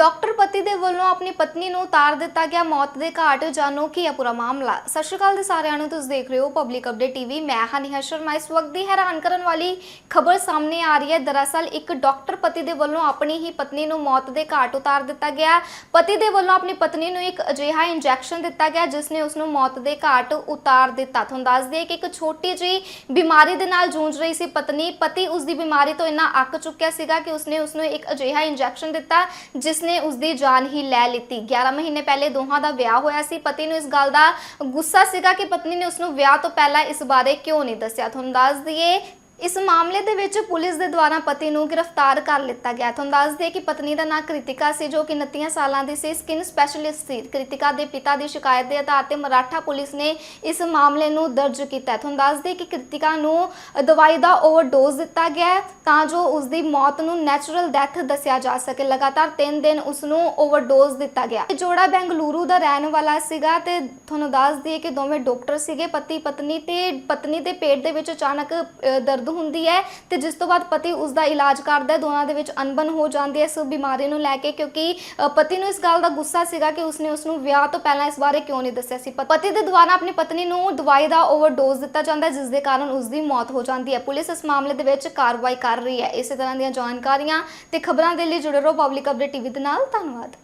Doctor ਪਤੀ ਦੇ ਵੱਲੋਂ ਆਪਣੀ ਪਤਨੀ ਨੂੰ ਉਤਾਰ ਦਿੱਤਾ ਗਿਆ। ਮੌਤ ਦੇ ਘਾਟ ਜਾਣੋ ਕੀ ਹੈ ਪੂਰਾ ਮਾਮਲਾ। ਸਤਿ ਸ਼੍ਰੀ ਅਕਾਲ ਦੇ ਸਾਰਿਆਂ ਨੂੰ, ਤੁਸੀਂ ਦੇਖ ਰਹੇ ਹੋ ਪਬਲਿਕ ਅਪਡੇਟ ਟੀਵੀ ਮੈਂ ਹਾਂ ਨਿਹਾ ਸ਼ਰਮਾ। ਇਸ ਵਕਤ ਦੀ ਹੈਰਾਨ ਕਰਨ ਵਾਲੀ ਖਬਰ ਸਾਹਮਣੇ ਆ ਰਹੀ ਹੈ। ਦਰਅਸਲ ਇੱਕ ਡਾਕਟਰ ਪਤੀ ਦੇ ਵੱਲੋਂ ਆਪਣੀ ਹੀ ਪਤਨੀ ਨੂੰ ਮੌਤ ਦੇ ਘਾਟ ਉਤਾਰ ਦਿੱਤਾ ਗਿਆ। ਪਤੀ ਦੇ ਵੱਲੋਂ ਆਪਣੀ ਪਤਨੀ ਨੂੰ ਇੱਕ ਅਜਿਹਾ ਇੰਜੈਕਸ਼ਨ ਦਿੱਤਾ ਗਿਆ, ਜਿਸ ਨੇ ਉਸ ਨੂੰ ਮੌਤ ਦੇ ਘਾਟ ਉਤਾਰ ਦਿੱਤਾ। ਤੁਹਾਨੂੰ ਦੱਸ ਦਈਏ ਕਿ ਇੱਕ ਛੋਟੀ ਜਿਹੀ ਬਿਮਾਰੀ ਦੇ ਨਾਲ ਜੂਝ ਰਹੀ ਸੀ ਪਤਨੀ। ਪਤੀ ਉਸ ਦੀ ਬਿਮਾਰੀ ਤੋਂ ਇੰਨਾ ਅੱਕ ਚੁੱਕਿਆ ਸੀਗਾ ਕਿ ਉਸਨੇ ਉਸ ਨੂੰ ਇੱਕ ਅਜਿਹਾ ਇੰਜੈਕਸ਼ਨ ਦਿੱਤਾ, ਜਿਸ ਨੇ ਉਸ ਦੀ ਜਾਨ ਹੀ ਲੈ ਲਿੱਤੀ। 11 ਮਹੀਨੇ ਪਹਿਲੇ ਦੋਹਾਂ ਦਾ ਵਿਆਹ ਹੋਇਆ ਸੀ। ਪਤੀ ਨੂੰ ਇਸ ਗੱਲ ਦਾ ਗੁੱਸਾ ਸੀਗਾ ਕਿ ਪਤਨੀ ਨੇ ਉਸ ਨੂੰ ਵਿਆਹ ਤੋਂ ਪਹਿਲਾਂ ਇਸ ਬਾਰੇ ਕਿਉਂ ਨਹੀਂ ਦੱਸਿਆ। ਤੁਹਾਨੂੰ ਦੱਸ ਦਈਏ ਇਸ ਮਾਮਲੇ ਦੇ ਵਿੱਚ ਪੁਲਿਸ ਦੇ ਦੁਆਰਾ ਪਤੀ ਨੂੰ ਗ੍ਰਿਫਤਾਰ ਕਰ ਲਿੱਤਾ ਗਿਆ ਤੁਹਾਨੂੰ ਦੱਸ ਦਈਏ ਕਿ ਪਤਨੀ ਦਾ ਨਾਂ ਕ੍ਰਿਤਿਕਾ ਸੀ, ਜੋ ਕਿ 29 ਸਾਲਾਂ ਦੀ ਸੀ। ਸਕਿਨ ਸਪੈਸ਼ਲਿਸਟ ਸੀ। ਕ੍ਰਿਤਿਕਾ ਦੇ ਪਿਤਾ ਦੀ ਸ਼ਿਕਾਇਤ ਦੇ ਆਧਾਰ ਤੇ ਮਰਾਠਾ ਪੁਲਿਸ ਨੇ ਇਸ ਮਾਮਲੇ ਨੂੰ ਦਰਜ ਕੀਤਾ ਤੁਹਾਨੂੰ ਦੱਸ ਦਈਏ ਕਿ ਕ੍ਰਿਤਿਕਾ ਨੂੰ ਦਵਾਈ ਦਾ ਓਵਰਡੋਜ਼ ਦਿੱਤਾ ਗਿਆ ਤਾਂ ਜੋ ਉਸ ਦੀ ਮੌਤ ਨੂੰ ਨੈਚੁਰਲ ਡੈਥ ਦੱਸਿਆ ਜਾ ਸਕੇ। ਲਗਾਤਾਰ 3 ਦਿਨ ਉਸ ਨੂੰ ਓਵਰਡੋਜ਼ ਦਿੱਤਾ ਗਿਆ ਇਹ ਜੋੜਾ ਬੈਂਗਲੁਰੂ ਦਾ ਰਹਿਣ ਵਾਲਾ ਸੀਗਾ ਤੇ ਤੁਹਾਨੂੰ ਦੱਸ ਦਈਏ ਕਿ ਦੋਵੇਂ ਡਾਕਟਰ ਸੀਗੇ, ਪਤੀ, ਪਤਨੀ ਤੇ ਪਤਨੀ ਦੇ ਪੇਟ ਦੇ ਵਿੱਚ ਅਚਾਨਕ ਦਰਦ ਹੁੰਦੀ ਹੈ ਤੇ ਜਿਸ ਤੋਂ ਬਾਅਦ ਪਤੀ ਉਸ ਦਾ ਇਲਾਜ ਕਰਦਾ ਹੈ, ਦੋਨਾਂ ਦੇ ਵਿੱਚ ਅਣਬਣ ਹੋ ਜਾਂਦੀ ਹੈ ਇਸ ਬਿਮਾਰੀ ਨੂੰ ਲੈ ਕੇ ਕਿਉਂਕਿ ਪਤੀ ਨੂੰ ਇਸ ਗੱਲ ਦਾ ਗੁੱਸਾ ਸੀਗਾ ਕਿ ਉਸਨੇ ਉਸ ਨੂੰ ਵਿਆਹ ਤੋਂ ਪਹਿਲਾਂ ਇਸ ਬਾਰੇ ਕਿਉਂ ਨਹੀਂ ਦੱਸਿਆ ਸੀ। ਪਤੀ ਦੇ ਦੁਆਰਾ ਆਪਣੀ ਪਤਨੀ ਨੂੰ ਦਵਾਈ ਦਾ ਓਵਰਡੋਜ਼ ਦਿੱਤਾ ਜਾਂਦਾ ਹੈ ਜਿਸ ਦੇ ਕਾਰਨ ਉਸ ਦੀ ਮੌਤ ਹੋ ਜਾਂਦੀ ਹੈ। ਪੁਲਿਸ ਇਸ ਮਾਮਲੇ ਦੇ ਵਿੱਚ ਕਾਰਵਾਈ ਕਰ ਰਹੀ ਹੈ। ਇਸੇ ਤਰ੍ਹਾਂ ਦੀਆਂ ਜਾਣਕਾਰੀਆਂ ਤੇ ਖਬਰਾਂ ਦੇ ਲਈ ਜੁੜੇ ਰਹੋ ਪਬਲਿਕ ਅਪਡੇਟ ਟੀਵੀ ਦੇ ਨਾਲ। ਧੰਨਵਾਦ।